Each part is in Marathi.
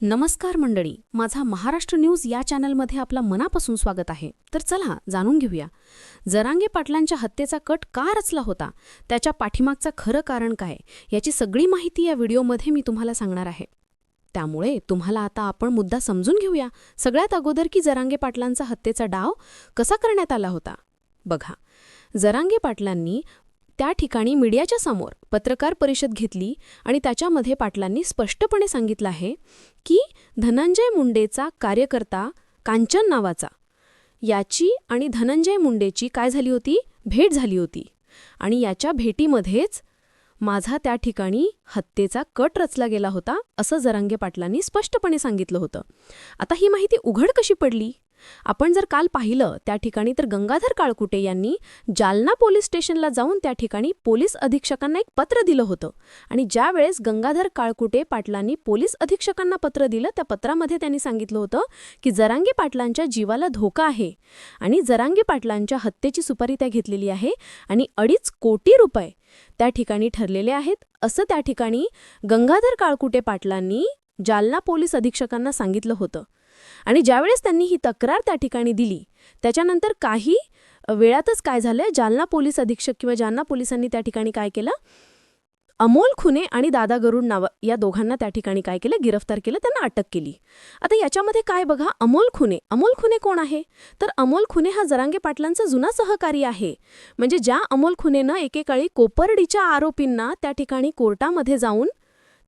नमस्कार मंडळी माझा महाराष्ट्र न्यूज या चॅनलमध्ये आपला मनापासून स्वागत आहे. तर चला जाणून घेऊया. जरांगे पाटलांच्या हत्येचा कट का रचला होता? त्याच्या पाठीमागचं खरं कारण काय? याची सगळी माहिती या व्हिडिओमध्ये मी तुम्हाला सांगणार आहे. त्यामुळे तुम्हाला आता आपण मुद्दा समजून घेऊया. सगळ्यात अगोदर की जरांगे पाटलांचा हत्येचा डाव कसा करण्यात आला होता? बघा जरांगे पाटलांनी त्या ठिकाणी मीडियाच्या समोर पत्रकार परिषद घेतली आणि त्याच्यामध्ये पाटलांनी स्पष्टपणे सांगितलं आहे की धनंजय मुंडेचा कार्यकर्ता कांचन नावाचा. याची आणि धनंजय मुंडेची काय झाली होती? भेट झाली होती. आणि याच्या भेटीमध्येच माझा त्या ठिकाणी हत्येचा कट रचला गेला होता असं जरांगे पाटलांनी स्पष्टपणे सांगितलं होतं. आता ही माहिती उघड कशी पडली? आपण जर काल पाहिलं त्या ठिकाणी तर गंगाधर काळकुटे यांनी जालना पोलीस स्टेशनला जाऊन त्या ठिकाणी पोलीस अधीक्षकांना एक पत्र दिलं होतं. आणि ज्यावेळेस गंगाधर काळकुटे पाटलांनी पोलीस अधीक्षकांना पत्र दिलं त्या पत्रामध्ये त्यांनी सांगितलं होतं की जरांगे पाटलांच्या जीवाला धोका आहे आणि जरांगे पाटलांच्या हत्येची सुपारी त्या घेतलेली आहे आणि अडीच कोटी रुपये त्या ठिकाणी ठरलेले आहेत. असं त्या ठिकाणी गंगाधर काळकुटे पाटलांनी जालना पोलीस अधीक्षकांना सांगितलं होतं. आणि ज्यावेळेस त्यांनी ही तक्रार त्या ठिकाणी दिली त्याच्यानंतर काही वेळातच काय झालंय जालना पोलीस अधीक्षक किंवा जालना पोलिसांनी त्या ठिकाणी काय केलं? अमोल खुने आणि दादा गरुड नाव या दोघांना त्या ठिकाणी काय केलं? गिरफ्तार केलं त्यांना अटक केली. आता याच्यामध्ये काय बघा? अमोल खुने. अमोल खुने कोण आहे? तर अमोल खुने हा जरांगे पाटलांचा जुना सहकारी आहे. म्हणजे ज्या अमोल खुनेनं एकेकाळी कोपर्डीच्या आरोपींना त्या ठिकाणी कोर्टामध्ये जाऊन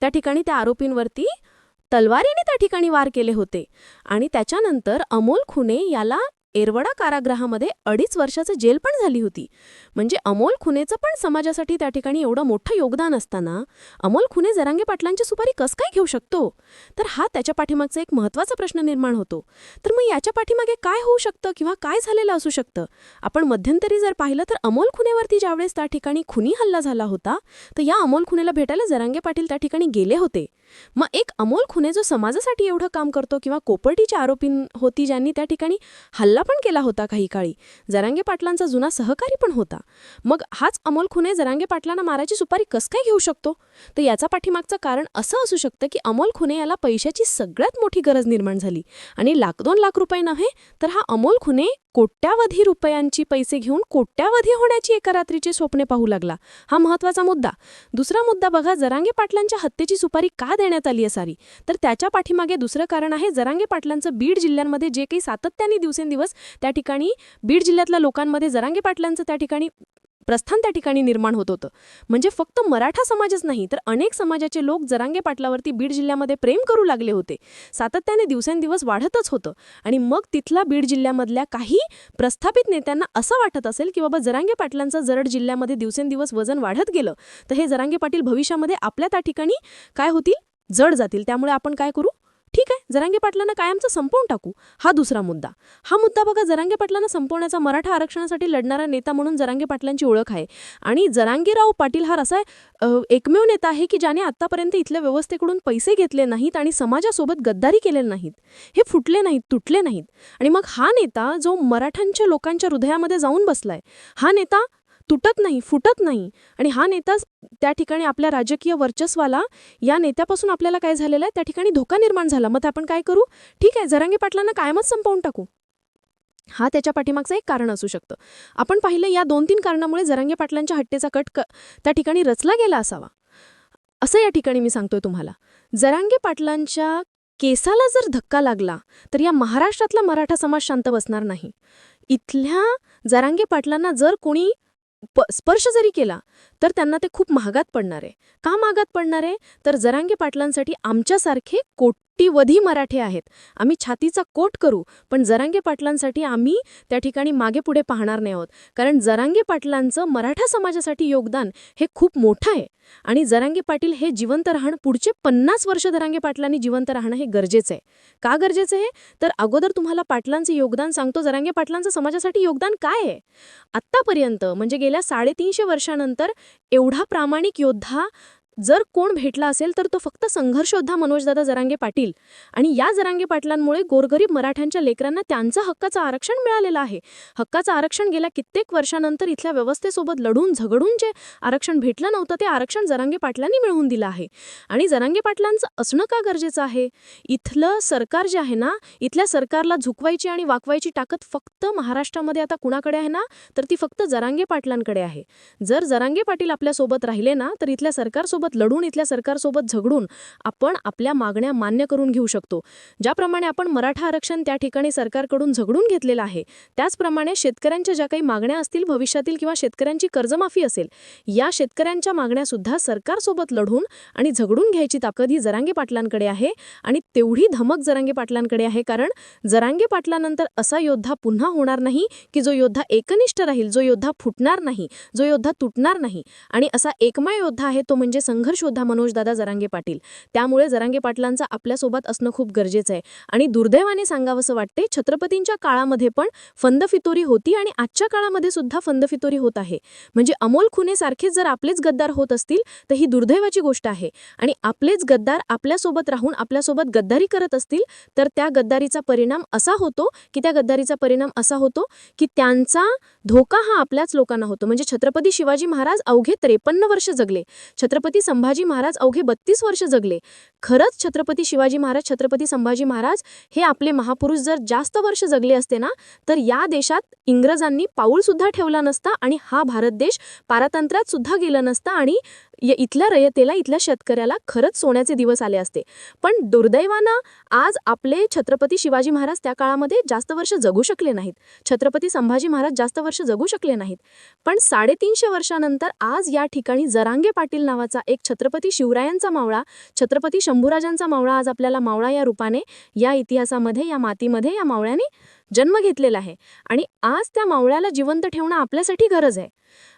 त्या ठिकाणी त्या आरोपींवरती तलवारीने त्या ठिकाणी वार केले होते. आणि त्याच्यानंतर अमोल खुने याला एरवडा कारागृहामध्ये अडीच वर्षाचं जेल पण झाली होती. म्हणजे अमोल खुनेचं पण समाजासाठी त्या ठिकाणी एवढं मोठं योगदान असताना अमोल खुने जरांगे पाटलांची सुपारी कस काय घेऊ शकतो? तर हा त्याच्या पाठीमागचा एक महत्त्वाचा प्रश्न निर्माण होतो. तर मग याच्या पाठीमागे काय होऊ शकतं किंवा काय झालेलं असू शकतं? आपण मध्यंतरी जर पाहिलं तर अमोल खुनेवरती ज्यावेळेस त्या ठिकाणी खुनी हल्ला झाला होता तर या अमोल खुनेला भेटायला जरांगे पाटील त्या ठिकाणी गेले होते. मग एक अमोल खुने जो समाजासाठी एवढं काम करतो किंवा कोपर्टीच्या आरोपी होती ज्यांनी त्या ठिकाणी हल्ला पण केला होता काही काळी. जरांगे पाटलांचा जुना सहकारी पण होता. मग हाच अमोल खुने जरांगे पाटलांना मारायची सुपारी कस काय घेऊ शकतो? तर याचा पाठीमागचं कारण असं असू शकतं की अमोल खुने याला पैशाची सगळ्यात मोठी गरज निर्माण झाली. आणि लाख दोन लाख रुपये नव्हे तर हा अमोल खुने कोट्यावधी रुपयांची पैसे घेऊन कोट्यावधी होण्याची एका रात्रीची स्वप्ने पाहू लागला. हा महत्त्वाचा मुद्दा. दुसरा मुद्दा बघा जरांगे पाटलांच्या हत्येची सुपारी का देण्यात आली आहे सारी? तर त्याच्या पाठीमागे दुसरं कारण आहे जरांगे पाटलांचं बीड जिल्ह्यांमध्ये जे काही सातत्याने दिवसेंदिवस त्या ठिकाणी बीड जिल्ह्यातल्या लोकांमध्ये जरांगे पाटलांचं त्या ठिकाणी प्रस्थान त्या ठिकाणी निर्माण होत होतं. म्हणजे फक्त मराठा समाजच नाही तर अनेक समाजाचे लोक जरांगे पाटलावरती बीड जिल्ह्यामध्ये प्रेम करू लागले होते. सातत्याने दिवसेंदिवस वाढतच होतं. आणि मग तिथला बीड जिल्ह्यामधल्या काही प्रस्थापित नेत्यांना असं वाटत असेल की बाबा जरांगे पाटलांचं जरड जिल्ह्यामध्ये दिवसेंदिवस वजन वाढत गेलं तर हे जरांगे पाटील भविष्यामध्ये आपल्या त्या ठिकाणी काय होतील? जड जातील. त्यामुळे आपण काय करू? ठीक आहे जरांगे पाटलांना कायमचं संपवून टाकू हा दुसरा मुद्दा. हा मुद्दा बघा जरांगे पाटलांना संपवण्याचा मराठा आरक्षणासाठी लढणारा नेता म्हणून जरांगे पाटलांची ओळख आहे. आणि जरांगीराव पाटील हा असा एकमेव नेता आहे की ज्याने आतापर्यंत इथल्या व्यवस्थेकडून पैसे घेतले नाहीत आणि समाजासोबत गद्दारी केलेले नाहीत. हे फुटले नाहीत तुटले नाहीत. आणि मग हा नेता जो मराठ्यांच्या लोकांच्या हृदयामध्ये जाऊन बसलाय हा नेता तुटत नाही फुटत नाही. आणि हा नेताच त्या ठिकाणी आपल्या राजकीय वर्चस्वाला या नेत्यापासून आपल्याला काय झालेलं आहे? त्या ठिकाणी धोका निर्माण झाला. मग आपण काय करू? ठीक आहे जरांगे पाटलांना कायमच संपवून टाकू. हा त्याच्या पाठीमागचं एक कारण असू शकतं. आपण पाहिलं या दोन तीन कारणामुळे जरांगे पाटलांच्या हट्टेचा कट क त्या ठिकाणी रचला गेला असावा. असं या ठिकाणी मी सांगतोय तुम्हाला. जरांगे पाटलांच्या केसाला जर धक्का लागला तर या महाराष्ट्रातला मराठा समाज शांत बसणार नाही. इथल्या जरांगे पाटलांना जर कोणी स्पर्श जरी केला तर त्यांना ते खूप महागात पडणार. आहे का महागात पडणार? आहे तर जरांगे पाटलांसाठी आमच्यासारखे कोट ती वधी मराठे आहेत. आम्ही छातीचा कोट करू पण जरांगे पाटलांसाठी आम्ही त्या ठिकाणी मागे पुढे पाहणार नाही आहोत. कारण जरांगे पाटलांचं मराठा समाजासाठी योगदान हे खूप मोठं आहे. आणि जरांगे पाटील हे जिवंत राहणं पुढचे पन्नास वर्ष जरांगे पाटलांनी जिवंत राहणं हे गरजेचं आहे. का गरजेचं आहे? तर अगोदर तुम्हाला पाटलांचं योगदान सांगतो. जरांगे पाटलांचं समाजासाठी योगदान काय आहे? आत्तापर्यंत म्हणजे गेल्या साडेतीनशे वर्षानंतर एवढा प्रामाणिक योद्धा जर कोण भेटला असेल तर तो फक्त संघर्षोद्धा मनोजदादा जरांगे पाटील. आणि या जरांगे पाटलांमुळे गोरगरीब मराठ्यांच्या लेकरांना त्यांचं हक्काचं आरक्षण मिळालेलं आहे. हक्काचं आरक्षण गेल्या कित्येक वर्षानंतर इथल्या व्यवस्थेसोबत लढून झगडून जे आरक्षण भेटलं नव्हतं ते आरक्षण जरांगे पाटलांनी मिळवून दिलं आहे. आणि जरांगे पाटलांचं असणं का गरजेचं आहे? इथलं सरकार जे आहे ना इथल्या सरकारला झुकवायची आणि वाकवायची ताकद फक्त महाराष्ट्रामध्ये आता कुणाकडे आहे ना तर ती फक्त जरांगे पाटलांकडे आहे. जर जरांगे पाटील आपल्यासोबत राहिले ना तर इथल्या सरकारसोबत लढून इथल्या सरकारसोबत झगडून आपण आपल्या मागण्या मान्य करून घेऊ शकतो. ज्याप्रमाणे आपण मराठा आरक्षण त्या ठिकाणी सरकारकडून झगडून घेतलेलं आहे त्याचप्रमाणे शेतकऱ्यांच्या ज्या काही मागण्या असतील भविष्यातील किंवा शेतकऱ्यांची कर्जमाफी असेल या शेतकऱ्यांच्या मागण्यासुद्धा सरकारसोबत लढून आणि झगडून घ्यायची ताकद ही जरांगे पाटलांकडे आहे आणि तेवढी धमक जरांगे पाटलांकडे आहे कारण जरांगे पाटलानंतर असा योद्धा पुन्हा होणार नाही की जो योद्धा एकनिष्ठ राहील जो योद्धा फुटणार नाही जो योद्धा तुटणार नाही आणि असा एकमय योद्धा आहे तो म्हणजे संघर्ष योद्धा मनोजदादा जरांगे पाटील. त्यामुळे जरांगे पाटलांचा आपल्यासोबत असणं खूप गरजेचं आहे. आणि दुर्दैवाने सांगावंसं वाटते छत्रपतींच्या काळामध्ये पण फंदफितोरी होती आणि आजच्या काळामध्ये सुद्धा फंदफितोरी होत आहे. म्हणजे अमोल खुने सारखेच जर आपलेच गद्दार होत असतील तर ही दुर्दैवाची गोष्ट आहे. आणि आपलेच गद्दार आपल्यासोबत राहून आपल्यासोबत गद्दारी करत असतील तर त्या गद्दारीचा परिणाम असा होतो की त्या गद्दारीचा परिणाम असा होतो की त्यांचा धोका हा आपल्याच लोकांना होतो. म्हणजे छत्रपती शिवाजी महाराज अवघे त्रेपन्न वर्ष जगले. छत्रपती संभाजी महाराज अवघे बत्तीस वर्ष जगले. खरंच छत्रपती शिवाजी महाराज छत्रपती संभाजी महाराज हे आपले महापुरुष जर जास्त वर्ष जगले असते ना तर या देशात इंग्रजांनी पाऊल सुद्धा ठेवला नसता आणि हा भारत देश पारतंत्र्यात सुद्धा गेला नसता आणि य- इथल्या रयतेला इथल्या शेतकऱ्याला खरंच सोन्याचे दिवस आले असते. पण दुर्दैवानं आज आपले छत्रपती शिवाजी महाराज त्या काळामध्ये जास्त वर्ष जगू शकले नाहीत. छत्रपती संभाजी महाराज जास्त वर्ष जगू शकले नाहीत. पण साडेतीनशे वर्षानंतर आज या ठिकाणी जरांगे पाटील नावाचा एक छत्रपती शिवरायांचा मावळा छत्रपती शंभूराजांचा मावळा आज आपल्याला मावळा या रूपाने या इतिहासामध्ये या मातीमध्ये या मावळ्याने जन्म घेतलेला आहे. आणि आज त्या मावळ्याला जिवंत ठेवणं आपल्यासाठी गरज आहे.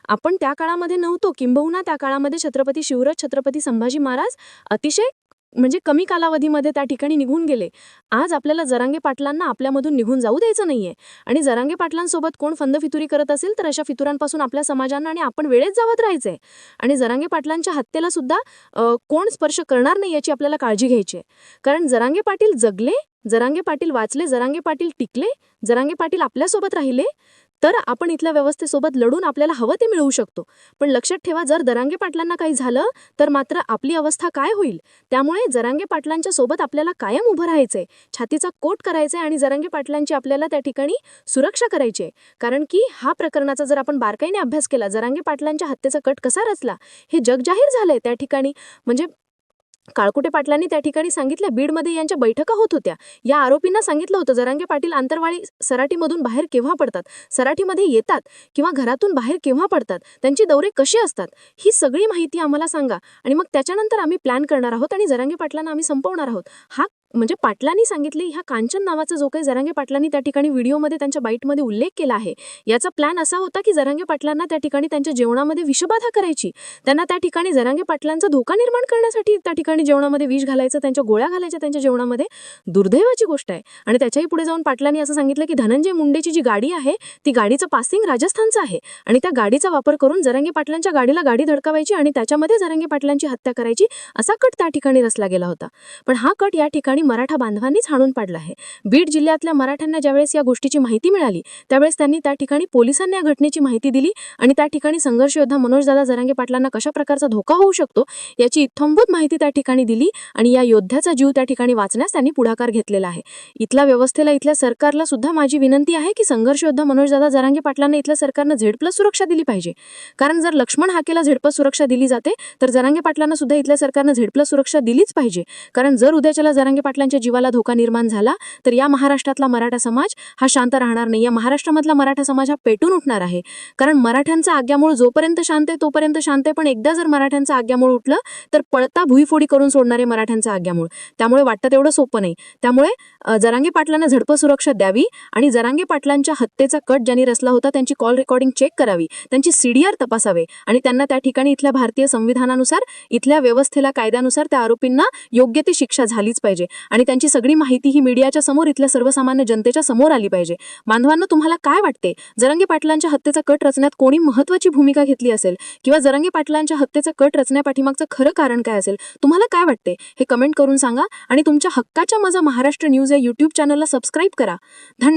आपण त्या काळामध्ये नव्हतो. किंबहुना त्या काळामध्ये छत्रपती शिवराज छत्रपती संभाजी महाराज अतिशय म्हणजे कमी कालावधीमध्ये त्या ठिकाणी निघून गेले. आज आपल्याला जरांगे पाटलांना आपल्यामधून निघून जाऊ द्यायचं नाहीये. आणि जरांगे पाटलांसोबत कोण फंदफितुरी करत असेल तर अशा फितुरांपासून आपल्या समाजांना आणि आपण वेळेत जावत राहायचंय. आणि जरांगे पाटलांच्या हत्येला सुद्धा कोण स्पर्श करणार नाही याची आपल्याला काळजी घ्यायची आहे. कारण जरांगे पाटील जगले जरांगे पाटील वाचले जरांगे पाटील टिकले जरांगे पाटील आपल्यासोबत राहिले तर आपण इथल्या व्यवस्थेसोबत लढून आपल्याला हवं ते मिळवू शकतो. पण लक्षात ठेवा जर दरांगे पाटलांना काही झालं तर मात्र आपली अवस्था काय होईल? त्यामुळे जरांगे पाटलांच्या सोबत आपल्याला कायम उभं राहायचंय छातीचा कोट करायचंय आणि जरांगे पाटलांची आपल्याला त्या ठिकाणी सुरक्षा करायची आहे कारण की हा प्रकरणाचा जर आपण बारकाईने अभ्यास केला जरांगे पाटलांच्या हत्येचा कट कसा रचला हे जग जाहीर झालंय त्या ठिकाणी. म्हणजे काळकुटे पाटलांनी त्या ठिकाणी सांगितल्या बीडमध्ये यांच्या बैठका होत होत्या. या आरोपींना सांगितलं होतं जरांगे पाटील आंतरवाळी सराटीमधून बाहेर केव्हा पडतात? सराठीमध्ये येतात किंवा घरातून बाहेर केव्हा पडतात? त्यांची दौरे कसे असतात? ही सगळी माहिती आम्हाला सांगा. आणि मग त्याच्यानंतर आम्ही प्लॅन करणार आहोत आणि जरांगे पाटलांना आम्ही संपवणार आहोत. हा म्हणजे पाटलांनी सांगितले ह्या कांचन नावाचा जो काही जरांगे पाटलांनी त्या ठिकाणी व्हिडिओमध्ये त्यांच्या बाईटमध्ये उल्लेख केला आहे याचा प्लॅन असा होता की जरांगे पाटलांना त्या ठिकाणी त्यांच्या जेवणामध्ये विषबाधा करायची. त्यांना त्या ठिकाणी जरांगे पाटलांचा धोका निर्माण करण्यासाठी त्या ठिकाणी जेवणामध्ये विष घालायचं त्यांच्या गोळ्या घालायच्या त्यांच्या जेवणामध्ये दुर्दैवाची गोष्ट आहे. आणि त्याच्याही पुढे जाऊन पाटलांनी असं सांगितलं की धनंजय मुंडेची जी गाडी आहे ती गाडीचं पासिंग राजस्थानचं आहे. आणि त्या गाडीचा वापर करून जरांगे पाटलांच्या गाडीला गाडी धडकावायची आणि त्याच्यामध्ये जरांगे पाटलांची हत्या करायची असा कट त्या ठिकाणी रचला गेला होता. पण हा कट या ठिकाणी मराठा बांधवांनीच हाणून पाडला आहे. बीड जिल्ह्यातल्या मराठ्यांना ज्यावेळेस या गोष्टीची माहिती मिळाली त्यावेळेस त्यांनी त्या ठिकाणी पोलिसांनी या घटनेची माहिती दिली आणि त्या ठिकाणी संघर्ष योद्धा मनोजदादा जरांगे पाटलांना कशा प्रकारचा धोका होऊ शकतो याची इत्थंभूत माहिती त्या ठिकाणी दिली आणि या योद्ध्याचा जीव त्या ठिकाणी वाचण्यास त्यांनी पुढाकार घेतलेला आहे. इथल्या व्यवस्थेला इथल्या सरकारला सुद्धा माझी विनंती आहे की संघर्ष योद्धा मनोजदादा जरांगे पाटलांना इथल्या सरकारनं झेड प्लस सुरक्षा दिली पाहिजे. कारण जर लक्ष्मण हाकेला झेड प्लस सुरक्षा दिली जाते तर जरांगे पाटलांना सुद्धा इथल्या सरकारनं झेड प्लस सुरक्षा दिलीच पाहिजे. कारण जर उद्याच्याला जरांगे पाटलांच्या जीवाला धोका निर्माण झाला तर या महाराष्ट्रातला मराठा समाज हा शांत राहणार नाही. या महाराष्ट्रामधला मराठा समाज हा पेटून उठणार आहे. कारण मराठ्यांचा आज्ञामूळ जोपर्यंत शांत आहे तोपर्यंत शांत आहे. पण एकदा जर मराठ्यांचं आज्ञामूळ उठलं तर पळता भुईफोडी करून सोडणारे मराठ्यांचं आज्ञामूळ त्यामुळे वाटतं तेवढं सोपं नाही. त्यामुळे जरांगे पाटलांना झडप सुरक्षा द्यावी आणि जरांगे पाटलांच्या हत्येचा कट ज्यांनी रचला होता त्यांची कॉल रेकॉर्डिंग चेक करावी त्यांची सीडीआर तपासावे आणि त्यांना त्या ठिकाणी इथल्या भारतीय संविधानानुसार इथल्या व्यवस्थेला कायद्यानुसार त्या आरोपींना योग्य ती शिक्षा झालीच पाहिजे. आणि त्यांची सगळी माहिती ही मीडियाच्या समोर इथल्या सर्वसामान्य जनतेच्या समोर आली पाहिजे. बांधवांना तुम्हाला काय वाटते? जरंगे पाटलांच्या हत्येचा कट रचण्यात कोणी महत्वाची भूमिका घेतली असेल? किंवा जरंगे पाटलांच्या हत्येचा कट रचण्यापाठीमागचं खरं कारण काय असेल? तुम्हाला काय वाटते? हे कमेंट करून सांगा आणि तुमच्या हक्काच्या माझा महाराष्ट्र न्यूज या युट्यूब चॅनलला सबस्क्राईब करा. धन्यवाद.